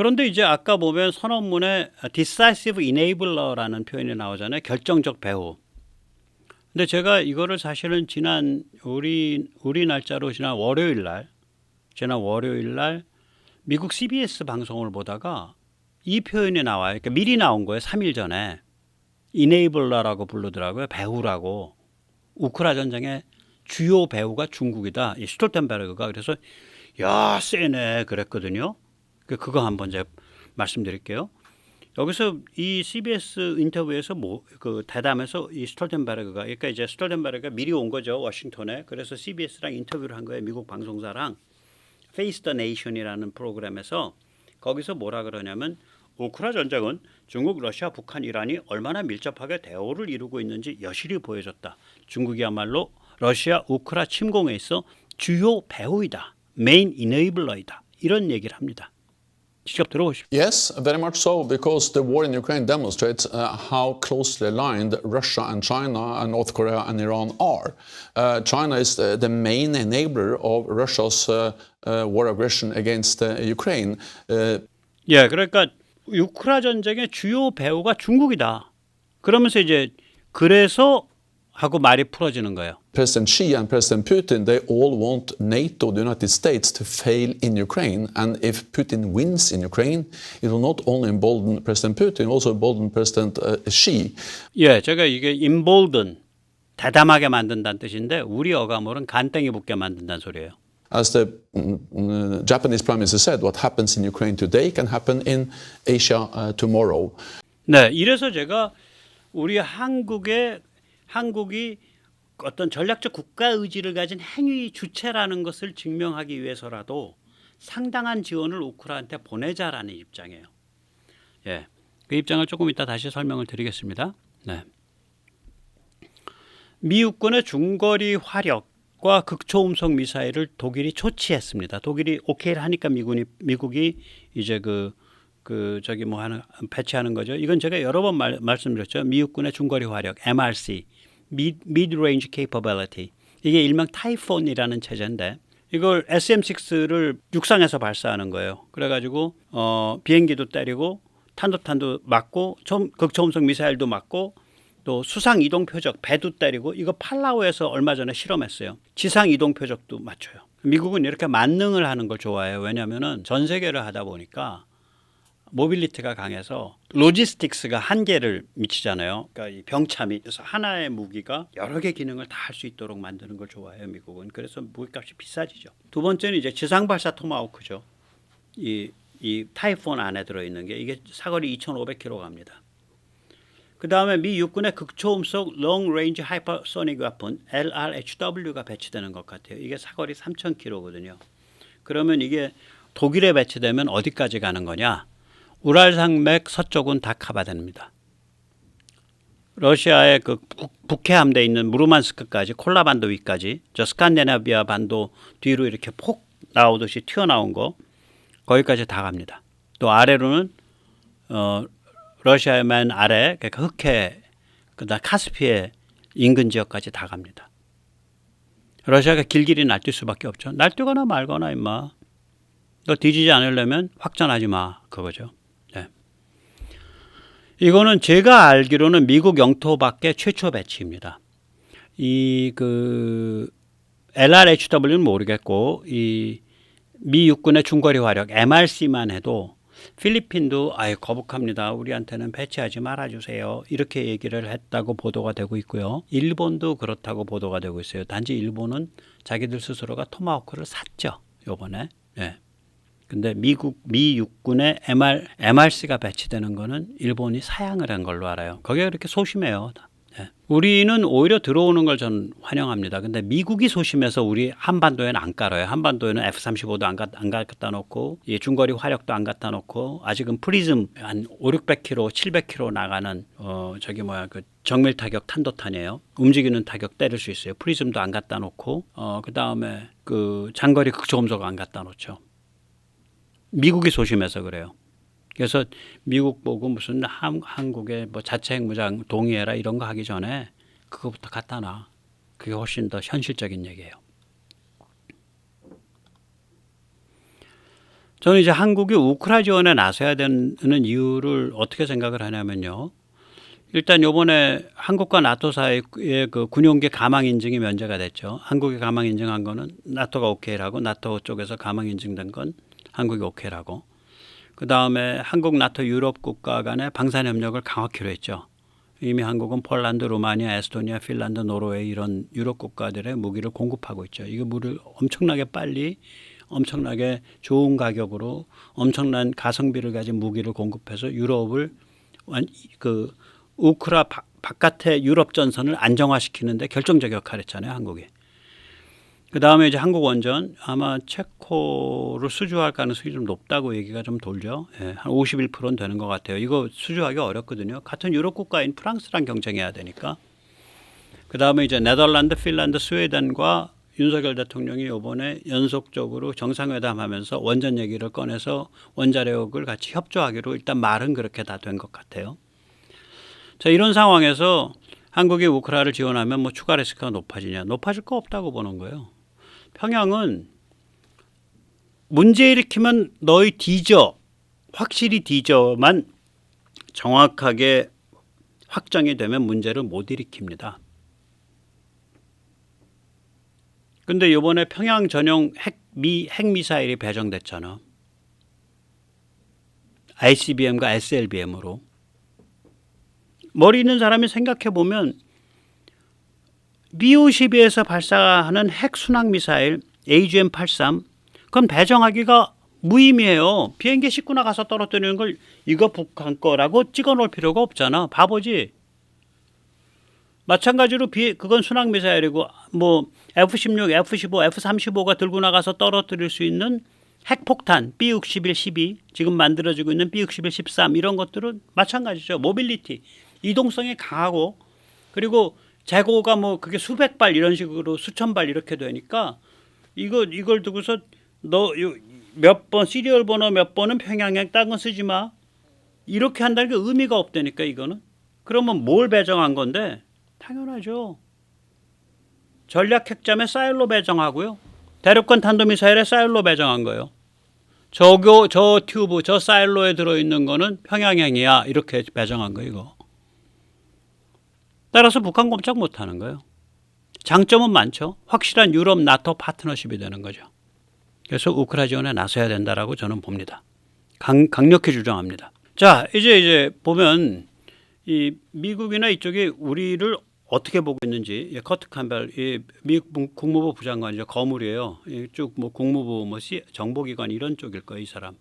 그런데 이제 아까 보면 선언문에 decisive enabler라는 표현이 나오잖아요. 결정적 배후. 근데 제가 이거를 사실은 지난 우리 우리 날짜로 지난 월요일 날 지난 월요일 날 미국 CBS 방송을 보다가 이 표현이 나와요. 그러니까 미리 나온 거예요. 3일 전에. 이네이블러라고 부르더라고요. 배우라고. 우크라 전쟁의 주요 배우가 중국이다. 이 슈톨텐베르그가 그래서 야 세네 그랬거든요. 그 그거 한번 제가 말씀드릴게요. 여기서 이 CBS 인터뷰에서 뭐 그 대담에서 이 스톨텐베르그가 그러니까 이제 스톨텐베르그가 미리 온 거죠 워싱턴에 그래서 CBS랑 인터뷰를 한 거예요 미국 방송사랑 Face the Nation이라는 프로그램에서 거기서 뭐라 그러냐면 우크라 전쟁은 중국, 러시아, 북한, 이란이 얼마나 밀접하게 대오를 이루고 있는지 여실히 보여줬다. 중국이야말로 러시아, 우크라 침공에 있어 주요 배후이다. 메인 이네이블러이다. 이런 얘기를 합니다. 직접 들어보십시오. Yes, very much so, because the war in Ukraine demonstrates uh, how closely aligned Russia and China and North Korea and Iran are. Uh, China is the, the main enabler of Russia's uh, uh, war aggression against uh, Ukraine. Uh, 예, 그러니까 우크라 전쟁의 주요 배후가 중국이다. 그러면서 이제 그래서 하고 말이 풀어지는 거예요. President Xi and President Putin, they all want NATO, the United States, to fail in Ukraine. And if Putin wins in Ukraine, it will not only embolden President Putin, also embolden President uh, Xi. 예, 제가 이게 embolden 대담하게 만든다는 뜻인데 우리 어감으로는 간땡이 붙게 만든다는 소리예요. As the mm, mm, Japanese Prime Minister said, what happens in Ukraine today can happen in Asia uh, tomorrow. 네, 이래서 제가 우리 한국의 한국이 어떤 전략적 국가 의지를 가진 행위 주체라는 것을 증명하기 위해서라도 상당한 지원을 우크라한테 보내자라는 입장이에요. 예, 그 입장을 조금 이따 다시 설명을 드리겠습니다. 네. 미 육군의 중거리 화력과 극초음속 미사일을 독일이 초치했습니다. 독일이 오케이를 하니까 미군이 미국이 이제 그, 그 저기 뭐 하는 배치하는 거죠. 이건 제가 여러 번 말, 말씀드렸죠. 미 육군의 중거리 화력 MRC Mid Range Capability 이게 일명 타이폰이라는 체제인데 이걸 SM6를 육상에서 발사하는 거예요. 그래가지고 어, 비행기도 때리고 탄도탄도 맞고 좀 극초음속 미사일도 맞고 또 수상 이동 표적 배도 때리고 이거 팔라우에서 얼마 전에 실험했어요. 지상 이동 표적도 맞춰요. 미국은 이렇게 만능을 하는 걸 좋아해요. 왜냐하면은 전 세계를 하다 보니까 모빌리티가 강해서 로지스틱스가 한계를 미치잖아요. 그러니까 이 병참이 그래서 하나의 무기가 여러 개 기능을 다 할 수 있도록 만드는 걸 좋아해요. 미국은 그래서 무기값이 비싸지죠. 두 번째는 이제 지상 발사 토마호크죠. 이, 이 타이폰 안에 들어 있는 게 이게 사거리 2,500km 갑니다. 그 다음에 미 육군의 극초음속 Long Range Hypersonic Weapon LRHW가 배치되는 것 같아요. 이게 사거리 3,000km거든요. 그러면 이게 독일에 배치되면 어디까지 가는 거냐? 우랄산맥 서쪽은 다 커버됩니다. 러시아의 그 북해 함대에 있는 무르만스크까지 콜라 반도 위까지 저 스칸디나비아 반도 뒤로 이렇게 폭 나오듯이 튀어나온 거 거기까지 다 갑니다. 또 아래로는 어 러시아의 맨 아래 그러니까 흑해 그다음 카스피해 인근 지역까지 다 갑니다. 러시아가 길길이 날뛸 수밖에 없죠. 날뛰거나 말거나 임마. 너 뒤지지 않으려면 확전하지 마 그거죠. 네. 이거는 제가 알기로는 미국 영토 밖에 최초 배치입니다. 이 그 LRHW는 모르겠고 이 미 육군의 중거리 화력 MRC만 해도 필리핀도 아예 거북합니다. 우리한테는 배치하지 말아주세요. 이렇게 얘기를 했다고 보도가 되고 있고요. 일본도 그렇다고 보도가 되고 있어요. 단지 일본은 자기들 스스로가 토마호크를 샀죠. 요번에. 예. 근데 미국 미 육군의 MR MRC가 배치되는 거는 일본이 사양을 한 걸로 알아요. 거기가 그렇게 소심해요. 네. 우리는 오히려 들어오는 걸 전 환영합니다. 근데 미국이 소심해서 우리 한반도에는 안 깔아요. 한반도에는 F-35도 안, 갖, 안 갖다 놓고 이 중거리 화력도 안 갖다 놓고 아직은 프리즘 한 5, 600km, 700km 나가는 어 저기 뭐야 그 정밀 타격 탄도탄이에요. 움직이는 타격 때릴 수 있어요. 프리즘도 안 갖다 놓고 어 그 다음에 그 장거리 극초음속 안 갖다 놓죠. 미국이 소심해서 그래요. 그래서 미국 보고 무슨 한, 한국의 뭐 자체 핵무장 동의해라 이런 거 하기 전에 그거부터 갖다 놔. 그게 훨씬 더 현실적인 얘기예요. 저는 이제 한국이 우크라 지원에 나서야 되는 이유를 어떻게 생각을 하냐면요. 일단 요번에 한국과 나토 사이의 그 군용기 가망 인증이 면제가 됐죠. 한국이 가망 인증한 거는 나토가 오케이라고 나토 쪽에서 가망 인증된 건 한국이 오케이라고. 그 다음에 한국 나토 유럽 국가 간의 방산 협력을 강화키로 했죠. 이미 한국은 폴란드, 루마니아, 에스토니아, 핀란드, 노르웨이 이런 유럽 국가들의 무기를 공급하고 있죠. 이거 물을 엄청나게 빨리 엄청나게 좋은 가격으로 엄청난 가성비를 가진 무기를 공급해서 유럽을 완- 그 우크라 바, 바깥의 유럽 전선을 안정화시키는데 결정적 역할을 했잖아요, 한국이. 그 다음에 이제 한국 원전 아마 체코를 수주할 가능성이 좀 높다고 얘기가 좀 돌죠. 예, 한 51%는 되는 것 같아요. 이거 수주하기 어렵거든요. 같은 유럽 국가인 프랑스랑 경쟁해야 되니까. 그 다음에 이제 네덜란드, 핀란드, 스웨덴과 윤석열 대통령이 이번에 연속적으로 정상회담하면서 원전 얘기를 꺼내서 원자력을 같이 협조하기로 일단 말은 그렇게 다 된 것 같아요. 자 이런 상황에서 한국이 우크라를 지원하면 뭐 추가 리스크가 높아지냐? 높아질 거 없다고 보는 거예요. 평양은 문제 일으키면 너희 뒤져 확실히 뒤져만 정확하게 확정이 되면 문제를 못 일으킵니다. 근데 이번에 평양 전용 핵미 핵미사일이 배정됐잖아. ICBM과 SLBM으로. 머리 있는 사람이 생각해 보면 B-52에서 발사하는 핵 순항 미사일 AGM-83 그건 배정하기가 무의미해요. 비행기 싣고 나가서 떨어뜨리는 걸 이거 북한 거라고 찍어 놓을 필요가 없잖아. 바보지. 마찬가지로 비 그건 순항 미사일이고 뭐 F-16, F-15, F-35가 들고 나가서 떨어뜨릴 수 있는 핵폭탄 B-61, 12 지금 만들어지고 있는 B-61, 13 이런 것들은 마찬가지죠. 모빌리티 이동성이 강하고 그리고 재고가 뭐 그게 수백 발 이런 식으로 수천 발 이렇게 되니까 이거 이걸 두고서 너 몇 번 시리얼 번호 몇 번은 평양행 딴 건 쓰지 마 이렇게 한다는 게 의미가 없다니까 이거는 그러면 뭘 배정한 건데 당연하죠. 전략 핵잠에 사일로 배정하고요. 대륙간 탄도미사일에 사일로 배정한 거예요. 저거 저 튜브 저 사일로에 들어 있는 거는 평양행이야 이렇게 배정한 거 이거. 따라서 북한 꼼짝 못 하는 거예요. 장점은 많죠. 확실한 유럽 나토 파트너십이 되는 거죠. 그래서 우크라 지원에 나서야 된다라고 저는 봅니다. 강, 강력히 주장합니다. 자, 이제 이제 보면 이 미국이나 이쪽이 우리를 어떻게 보고 있는지 예, 커트 캄벨 이 미국 국무부 부장관이죠 거물이에요. 쭉뭐 국무부 뭐 시, 정보기관 이런 쪽일 거예요 이 사람.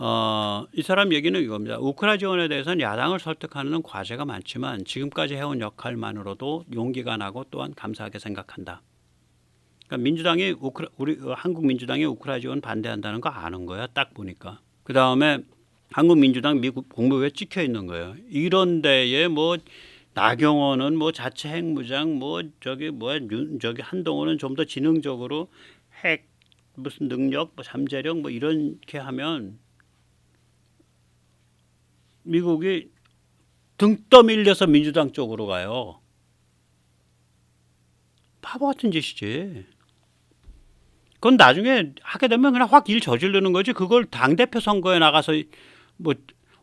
어, 이 사람 얘기는 이겁니다. 우크라 지원에 대해서는 야당을 설득하는 과제가 많지만 지금까지 해온 역할만으로도 용기가 나고 또한 감사하게 생각한다. 그러니까 민주당이 우크라, 우리 어, 한국 민주당이 우크라 지원 반대한다는 거 아는 거야. 딱 보니까. 그 다음에 한국 민주당 미국 국무부에 찍혀 있는 거예요. 이런 데에 뭐 나경원은 뭐 자체 핵무장 뭐 저기 윤- 저기 한동훈은 좀 더 지능적으로 핵 무슨 능력 뭐 잠재력 뭐 이렇게 하면 미국이 등 떠밀려서 민주당 쪽으로 가요. 바보 같은 짓이지. 그건 나중에 하게 되면 그냥 확 일 저지르는 거지. 그걸 당 대표 선거에 나가서 뭐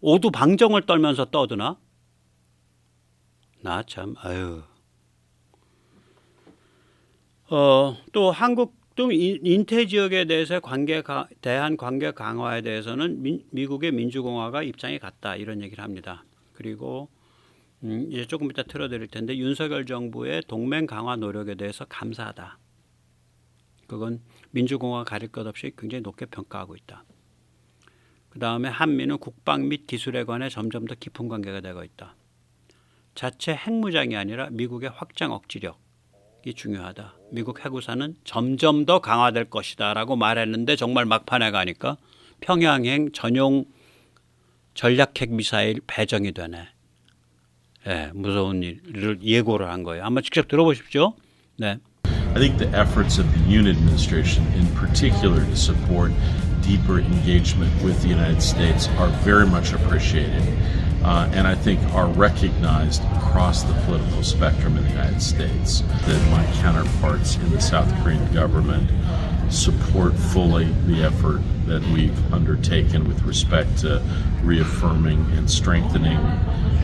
오두 방정을 떨면서 떠드나? 나 참 아유. 어, 또 한국 등 인- 인태 지역에 대해서 관계 가, 대한 관계 강화에 대해서는 민, 미국의 민주공화가 입장이 같다 이런 얘기를 합니다. 그리고 음, 이제 조금 이따 틀어드릴 텐데 윤석열 정부의 동맹 강화 노력에 대해서 감사하다. 그건 민주공화 가릴 것 없이 굉장히 높게 평가하고 있다. 그 다음에 한미는 국방 및 기술에 관해 점점 더 깊은 관계가 되고 있다. 자체 핵무장이 아니라 미국의 확장 억지력이 중요하다. 미국 해구사는 점점 더 강화될 것이다라고 말했는데 정말 막판에 가니까 평양행 전용 전략핵 미사일 배정이 되네. 예, 무서운 일을 예고를 한 거예요. 한번 직접 들어보십시오. 네. I think the efforts of the Yoon administration, in particular, to support deeper engagement with the United States are very much appreciated. Uh, and I think are recognized across the political spectrum in the United States. That my counterparts in the South Korean government support fully the effort that we've undertaken with respect to reaffirming and strengthening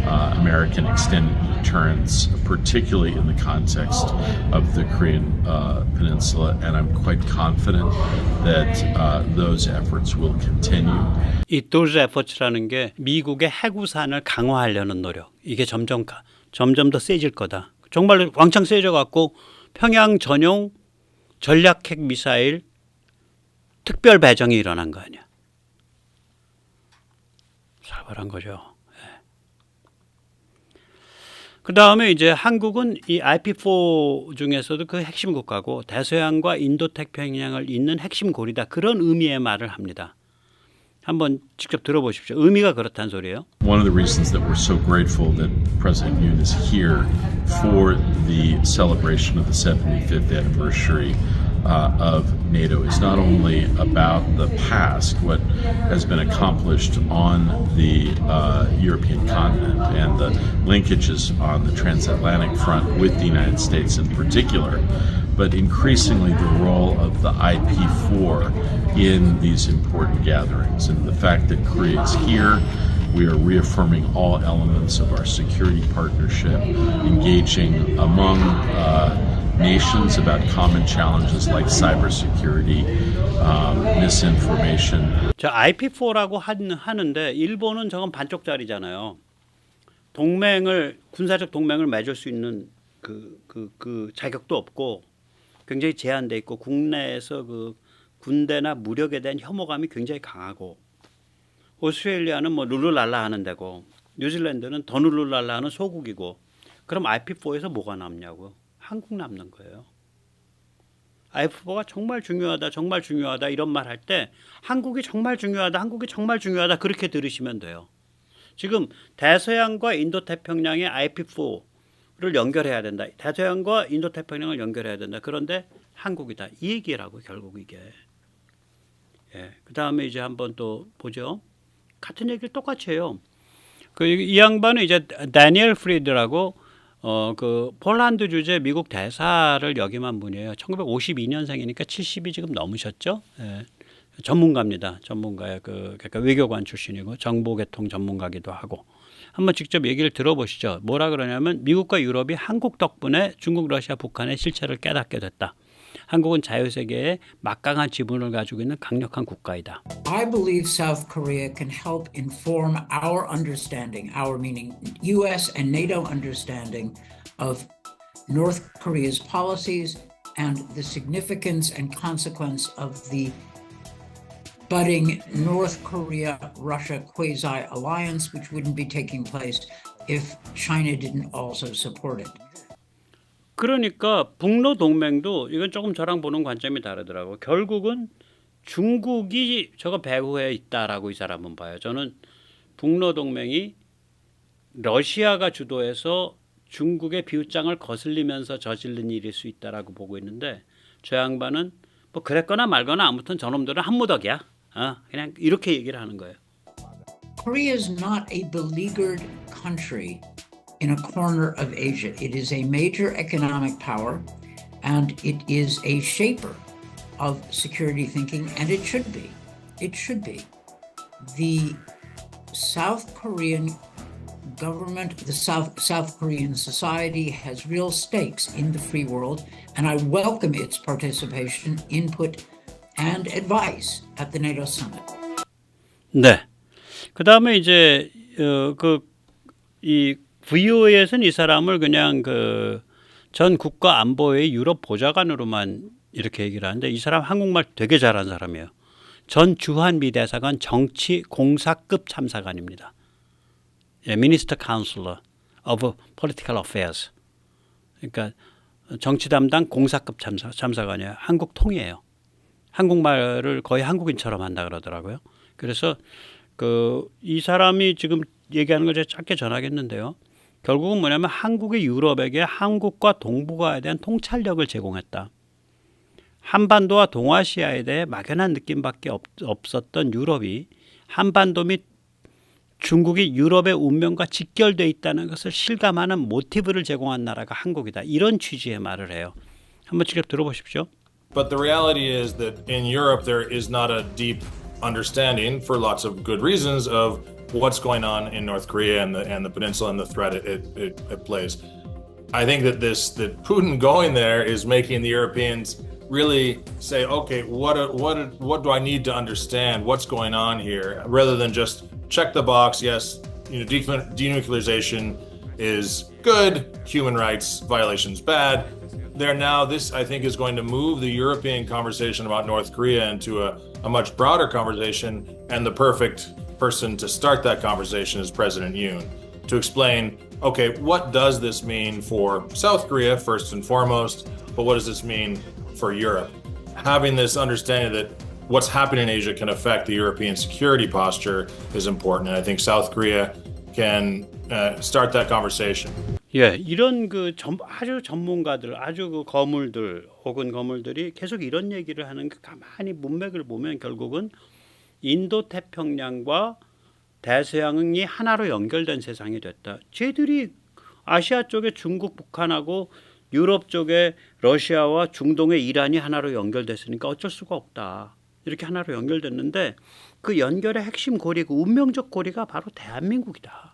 uh, American extended deterrence, particularly in the context of the Korean uh, Peninsula. And I'm quite confident that uh, those efforts will continue. 이 those efforts라는 게 미국의 해구산을 강화하려는 노력. 이게 점점 가- 점점 더 세질 거다. 정말 왕창 세져 갖고 평양 전용 전략 핵 미사일 특별 배정이 일어난 거 아니야. 살벌한 거죠. 그 다음에 이제 한국은 이 IP4 중에서도 그 핵심 국가고 대서양과 인도 태평양을 잇는 핵심 고리다 그런 의미의 말을 합니다. 한번 직접 들어보십시오. 의미가 그렇다는 소리예요. One of the reasons that we're so grateful that President Yoon is here for the celebration of the 75th anniversary uh, of NATO is not only about the past, what has been accomplished on the uh, European continent and the linkages on the transatlantic front with the United States in particular, but increasingly the role of the IP4 in these important gatherings. And the fact that Korea is here, we are reaffirming all elements of our security partnership, engaging among uh, nations about common challenges like cybersecurity, um, misinformation, 자, IP4라고 하는데 일본은 저건 반쪽짜리잖아요. 동맹을 군사적 동맹을 맺을 수 있는 그 그 그 자격도 없고 굉장히 제한돼 있고 국내에서 그 군대나 무력에 대한 혐오감이 굉장히 강하고 오스트레일리아는 뭐 룰루랄라 하는 데고 뉴질랜드는 더 룰루랄라 하는 소국이고 그럼 IP4에서 뭐가 남냐고 한국 남는 거예요. IP4가 정말 중요하다, 정말 중요하다 이런 말 할 때 한국이 정말 중요하다, 한국이 정말 중요하다 그렇게 들으시면 돼요. 지금 대서양과 인도 태평양의 IP4 를 연결해야 된다. 대서양과 인도 태평양을 연결해야 된다. 그런데 한국이다. 이 얘기라고 결국 이게. 예. 그다음에 이제 한번 또 보죠. 같은 얘기를 똑같이 해요. 그 이 양반은 이제 다니엘 프리드라고 어 그 폴란드 주재 미국 대사를 역임한 분이에요. 1952년생이니까 70이 지금 넘으셨죠. 예. 전문가입니다. 전문가의 그 그러니까 외교관 출신이고 정보개통 전문가기도 하고 한번 직접 얘기를 들어보시죠. 뭐라 그러냐면 미국과 유럽이 한국 덕분에 중국, 러시아, 북한의 실체를 깨닫게 됐다. 한국은 자유 세계에 막강한 지분을 가지고 있는 강력한 국가이다. I believe South Korea can help inform our understanding, our meaning US and NATO understanding of North Korea's policies and the significance and consequence of the budding North Korea Russia quasi alliance, which wouldn't be taking place if China didn't also support it. 그러니까 북러 동맹도 이건 조금 저랑 보는 관점이 다르더라고. 결국은 중국이 저거 배후에 있다라고 이 사람은 봐요. 저는 북러 동맹이 러시아가 주도해서 중국의 비웃장을 거슬리면서 저지른 일일 수 있다라고 보고 있는데 저 양반은 뭐 그랬거나 말거나 아무튼 저놈들은 한무덕이야. 어, 그냥 이렇게 얘기를 하는 거예요. Korea is not a beleaguered country in a corner of Asia. It is a major economic power and it is a shaper of security thinking, and it should be. It should be. The South Korean government, the South, South Korean society has real stakes in the free world, and I welcome its participation, input, and advice at the NATO summit. 네. 그 다음에 이제 어, 그이 VOA에서는 이 사람을 그냥 그 전 국가 안보의 유럽 보좌관으로만 이렇게 얘기를 하는데 이 사람 한국말 되게 잘하는 사람이에요. 전 주한미 대사관 정치 공사급 참사관입니다. 예, Minister Counselor of Political Affairs. 그러니까 정치 담당 공사급 참사, 참사관이에요. 한국 통이에요. 한국말을 거의 한국인처럼 한다 그러더라고요. 그래서 그 이 사람이 지금 얘기하는 걸 제가 짧게 전하겠는데요. 결국은 뭐냐면 한국이 유럽에게 한국과 동북아에 대한 통찰력을 제공했다. 한반도와 동아시아에 대해 막연한 느낌밖에 없, 없었던 유럽이 한반도 및 중국이 유럽의 운명과 직결돼 있다는 것을 실감하는 모티브를 제공한 나라가 한국이다. 이런 취지의 말을 해요. 한번 직접 들어보십시오. But the reality is that in Europe, there is not a deep understanding, for lots of good reasons, of what's going on in North Korea and the and the peninsula and the threat it, it, it, plays. I think that this that Putin going there is making the Europeans really say, okay, what what what do I need to understand? What's going on here? Rather than just check the box. Yes, you know, denuclearization is good. Human rights violations bad. There now, this I think is going to move the European conversation about North Korea into a, a much broader conversation. And the perfect person to start that conversation is President Yoon to explain okay, what does this mean for South Korea, first and foremost, but what does this mean for Europe? Having this understanding that what's happening in Asia can affect the European security posture is important. And I think South Korea can uh, start that conversation. 예, 이런 그 전, 아주 전문가들, 아주 그 거물들 혹은 거물들이 계속 이런 얘기를 하는 그 가만히 문맥을 보면 결국은 인도 태평양과 대서양이 하나로 연결된 세상이 됐다. 쟤들이 아시아 쪽에 중국, 북한하고 유럽 쪽에 러시아와 중동의 이란이 하나로 연결됐으니까 어쩔 수가 없다. 이렇게 하나로 연결됐는데 그 연결의 핵심 고리, 그 운명적 고리가 바로 대한민국이다.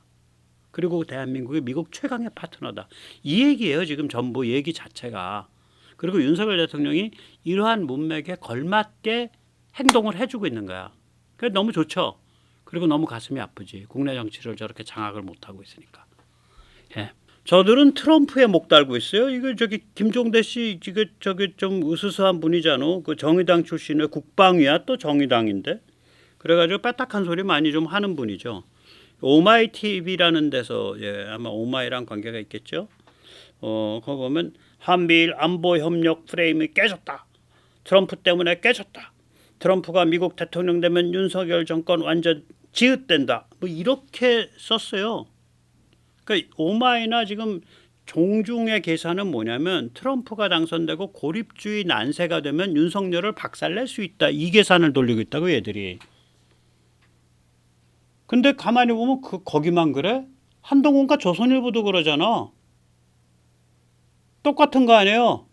그리고 대한민국이 미국 최강의 파트너다. 이 얘기예요. 지금 전부 얘기 자체가. 그리고 윤석열 대통령이 이러한 문맥에 걸맞게 행동을 해주고 있는 거야. 그게 너무 좋죠. 그리고 너무 가슴이 아프지. 국내 정치를 저렇게 장악을 못 하고 있으니까. 예. 저들은 트럼프에 목 달고 있어요. 이거 저기 김종대 씨 이거 저기 좀 으스스한 분이잖아. 그 정의당 출신의 국방위야 또 정의당인데. 그래가지고 빼딱한 소리 많이 좀 하는 분이죠. 오마이 TV라는 데서 예, 아마 오마이랑 관계가 있겠죠. 어, 거기 보면 한미일 안보 협력 프레임이 깨졌다. 트럼프 때문에 깨졌다. 트럼프가 미국 대통령 되면 윤석열 정권 완전 지읒된다. 뭐 이렇게 썼어요. 그러니까 오마이나 지금 종중의 계산은 뭐냐면 트럼프가 당선되고 고립주의 난세가 되면 윤석열을 박살낼 수 있다. 이 계산을 돌리고 있다고 얘들이. 근데 가만히 보면 그 거기만 그래? 한동훈과 조선일보도 그러잖아. 똑같은 거 아니에요?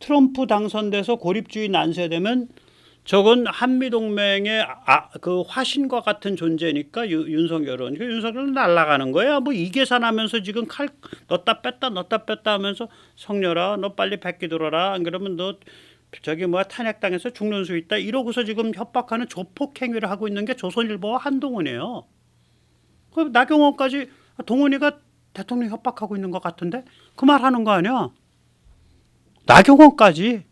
트럼프 당선돼서 고립주의 난세되면 저건 한미 동맹의 아, 그 화신과 같은 존재니까 유, 윤석열은 그 윤석열은 날아가는 거야. 뭐 이 계산하면서 지금 칼 넣다 뺐다 넣다 뺐다 하면서 성렬아 너 빨리 백기 들어라. 안 그러면 너 저기 뭐야 탄핵당해서 죽는 수 있다. 이러고서 지금 협박하는 조폭 행위를 하고 있는 게 조선일보와 한동훈이에요. 그 나경원까지 동훈이가 대통령 협박하고 있는 것 같은데 그 말 하는 거 아니야? 나경원까지.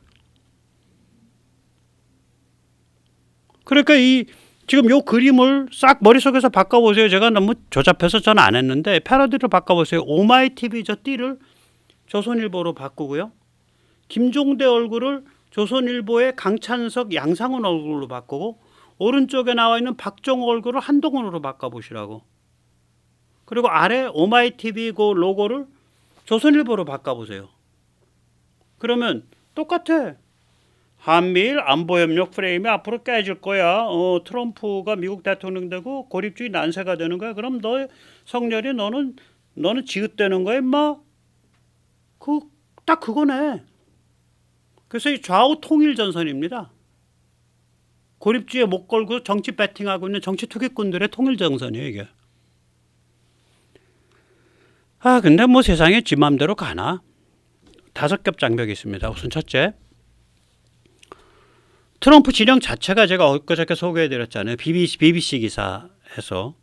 그러니까 이 지금 요 그림을 싹 머릿속에서 바꿔보세요. 제가 너무 조잡해서 저는 안 했는데 패러디로 바꿔보세요. 오마이 TV 저 띠를 조선일보로 바꾸고요. 김종대 얼굴을 조선일보의 강찬석 양상훈 얼굴로 바꾸고 오른쪽에 나와 있는 박정호 얼굴을 한동훈으로 바꿔보시라고. 그리고 아래 오마이 TV 그 로고를 조선일보로 바꿔보세요. 그러면 똑같아. 한미일 안보협력 프레임이 앞으로 깨질 거야. 어, 트럼프가 미국 대통령 되고 고립주의 난세가 되는 거야. 그럼 너 성렬이 너는 너는 지읒되는 거야, 임마. 그 딱 그거네. 그래서 이 좌우 통일 전선입니다. 고립주의에 목 걸고 정치 배팅하고 있는 정치 투기꾼들의 통일 전선이에요, 이게. 아, 근데 뭐 세상에 지 맘대로 가나? 다섯 겹 장벽이 있습니다. 우선 첫째, 트럼프 진영 자체가 제가 엊그저께 소개해드렸잖아요. BBC, BBC 기사에서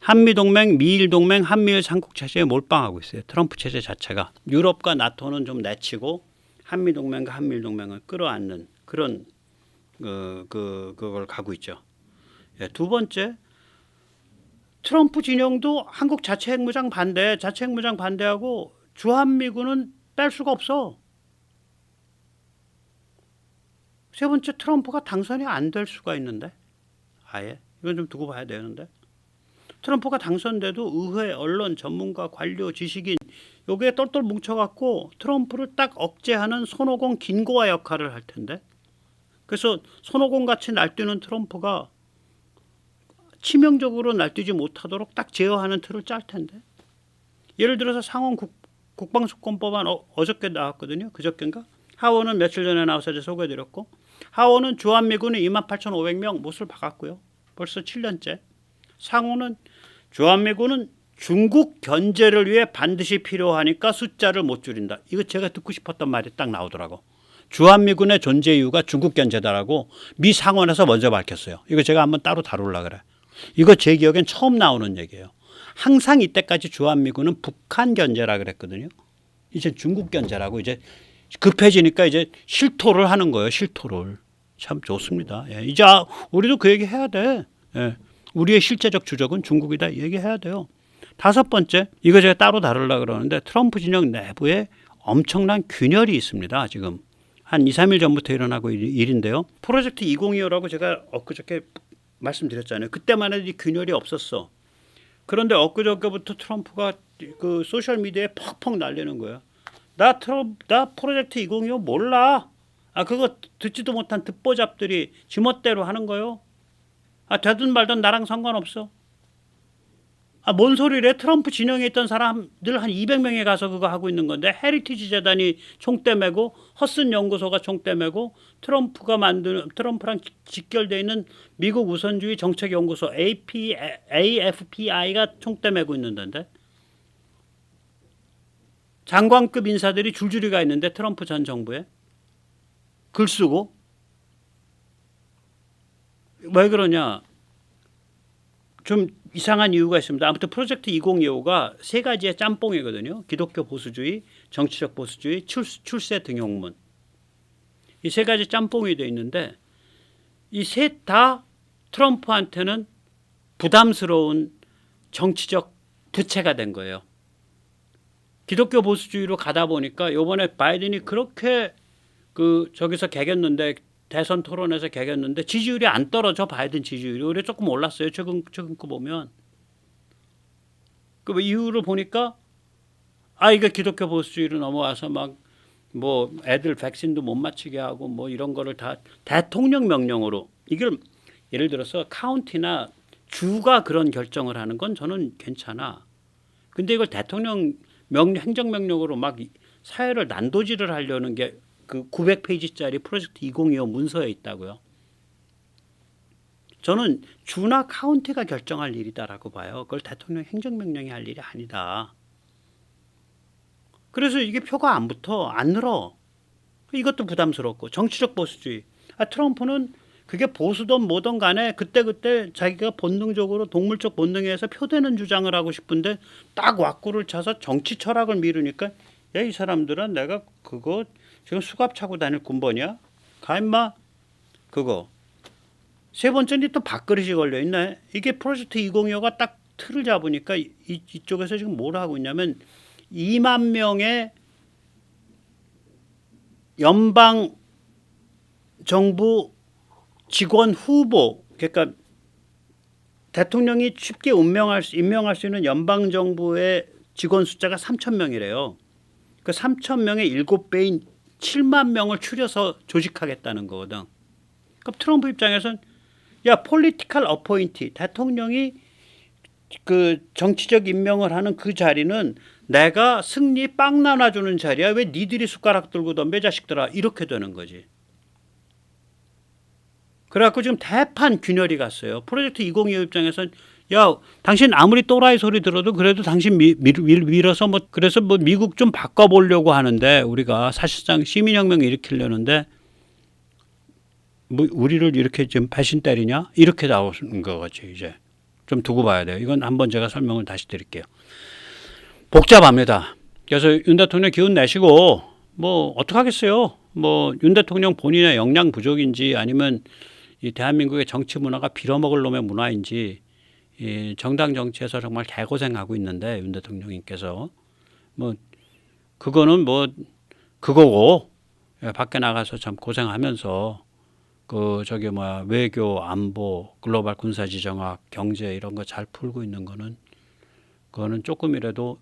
한미 동맹, 미일 동맹, 한미일 삼국 체제에 몰빵하고 있어요. 트럼프 체제 자체가 유럽과 나토는 좀 내치고 한미 동맹과 한미일 동맹을 끌어안는 그런 그, 그 그걸 가고 있죠. 예, 두 번째, 트럼프 진영도 한국 자체 핵무장 반대, 자체 핵무장 반대하고 주한미군은 뺄 수가 없어. 세 번째 트럼프가 당선이 안 될 수가 있는데 아예 이건 좀 두고 봐야 되는데 트럼프가 당선돼도 의회, 언론, 전문가, 관료, 지식인 여기에 똘똘 뭉쳐갖고 트럼프를 딱 억제하는 손오공 긴고와 역할을 할 텐데 그래서 손오공 같이 날뛰는 트럼프가 치명적으로 날뛰지 못하도록 딱 제어하는 틀을 짤 텐데 예를 들어서 상원 국, 국방수권법안 어, 어저께 나왔거든요 그저께인가 하원은 며칠 전에 나와서 이제 소개해드렸고 하원은 주한미군은 28,500명 못을 박았고요. 벌써 7년째. 상원은 주한미군은 중국 견제를 위해 반드시 필요하니까 숫자를 못 줄인다. 이거 제가 듣고 싶었던 말이 딱 나오더라고. 주한미군의 존재 이유가 중국 견제다라고 미 상원에서 먼저 밝혔어요. 이거 제가 한번 따로 다룰라 그래. 이거 제 기억엔 처음 나오는 얘기예요. 항상 이때까지 주한미군은 북한 견제라 그랬거든요. 이제 중국 견제라고 이제 급해지니까 이제 실토를 하는 거예요. 실토를 참 좋습니다. 예, 이제 아, 우리도 그 얘기 해야 돼. 예, 우리의 실제적 주적은 중국이다 이 얘기해야 돼요. 다섯 번째 이거 제가 따로 다루려 그러는데 트럼프 진영 내부에 엄청난 균열이 있습니다. 지금 한 2, 3일 전부터 일어나고 일인데요. 프로젝트 2025라고 제가 엊그저께 말씀드렸잖아요. 그때만 해도 이 균열이 없었어. 그런데 엊그저께부터 트럼프가 그 소셜 미디어에 퍽퍽 날리는 거야. 나 트럼 나 프로젝트 2025 몰라. 아 그거 듣지도 못한 듣보잡들이 지멋대로 하는 거요. 아 되든 말든 나랑 상관없어. 아 뭔 소리래? 트럼프 진영에 있던 사람들 한 200명에 가서 그거 하고 있는 건데 헤리티지 재단이 총대 메고 허슨 연구소가 총대 메고 트럼프가 만드는 트럼프랑 지- 직결돼 있는 미국 우선주의 정책 연구소 AP AFPI가 총대 메고 있는데. 장관급 인사들이 줄줄이 가 있는데 트럼프 전 정부에. 글 쓰고. 왜 그러냐? 좀 이상한 이유가 있습니다. 아무튼 프로젝트 2025가 세 가지의 짬뽕이거든요. 기독교 보수주의, 정치적 보수주의, 출, 출세 등용문. 이 세 가지 짬뽕이 돼 있는데 이 셋 다 트럼프한테는 부담스러운 정치적 부채가 된 거예요. 기독교 보수주의로 가다 보니까 이번에 바이든이 그렇게 그 저기서 개겼는데 대선 토론에서 개겼는데 지지율이 안 떨어져 바이든 지지율이. 오히려 조금 올랐어요 최근 최근 거 보면. 그 이유를 보니까 아 이거 기독교 보수주의로 넘어와서 막 뭐 애들 백신도 못 맞히게 하고 뭐 이런 거를 다 대통령 명령으로. 이걸 예를 들어서 카운티나 주가 그런 결정을 하는 건 저는 괜찮아. 근데 이걸 대통령 명 행정 명령으로 막 이- 사회를 난도질을 하려는 게 그 900페이지짜리 프로젝트 2025 문서에 있다고요. 저는 주나 카운티가 결정할 일이다라고 봐요. 그걸 대통령 행정명령이 할 일이 아니다. 그래서 이게 표가 안 붙어 안 늘어. 이것도 부담스럽고 정치적 보수주의. 아, 트럼프는 그게 보수든 뭐든 간에 그때그때 자기가 본능적으로 동물적 본능에 의해서 표되는 주장을 하고 싶은데 딱 왁구를 차서 정치 철학을 미루니까 야 이 사람들은 내가 그거 지금 수갑 차고 다닐 군번이야? 가 임마 그거 세 번째는 또 밥그릇이 걸려 있네. 이게 프로젝트 2025가 딱 틀을 잡으니까 이, 이쪽에서 지금 뭘 하고 있냐면 2만 명의 연방 정부 직원 후보 그러니까 대통령이 쉽게 임명할 수, 임명할 수 있는 연방 정부의 직원 숫자가 3천 명이래요. 그 3천 명의 7배인 7만 명을 추려서 조직하겠다는 거거든. 그럼 트럼프 입장에선 야 폴리티컬 어포인티 대통령이 그 정치적 임명을 하는 그 자리는 내가 승리 빵 나눠주는 자리야 왜 니들이 숟가락 들고 덤벼 자식들아 이렇게 되는 거지. 그래갖고 지금 대판 균열이 갔어요. 프로젝트 2025 입장에선 야 당신 아무리 또라이 소리 들어도 그래도 당신 미, 미, 밀- 밀어서 뭐 그래서 뭐 미국 좀 바꿔보려고 하는데 우리가 사실상 시민혁명 일으키려는데 뭐 우리를 이렇게 지금 배신 때리냐 이렇게 나오는 거겠지 이제 좀 두고 봐야 돼요. 이건 한번 제가 설명을 다시 드릴게요. 복잡합니다. 그래서 윤 대통령 기운 내시고 뭐 어떡하겠어요. 뭐 윤 대통령 본인의 역량 부족인지 아니면 이 대한민국의 정치 문화가 빌어먹을 놈의 문화인지 이 정당 정치에서 정말 개고생하고 있는데 윤 대통령님께서 뭐 그거는 뭐 그거고 예, 밖에 나가서 참 고생하면서 그 저기 뭐야 외교 안보 글로벌 군사 지정학 경제 이런 거 잘 풀고 있는 거는 그거는 조금이라도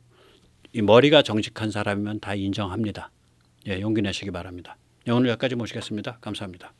이 머리가 정직한 사람이면 다 인정합니다. 예, 용기 내시기 바랍니다. 예, 오늘 여기까지 모시겠습니다. 감사합니다.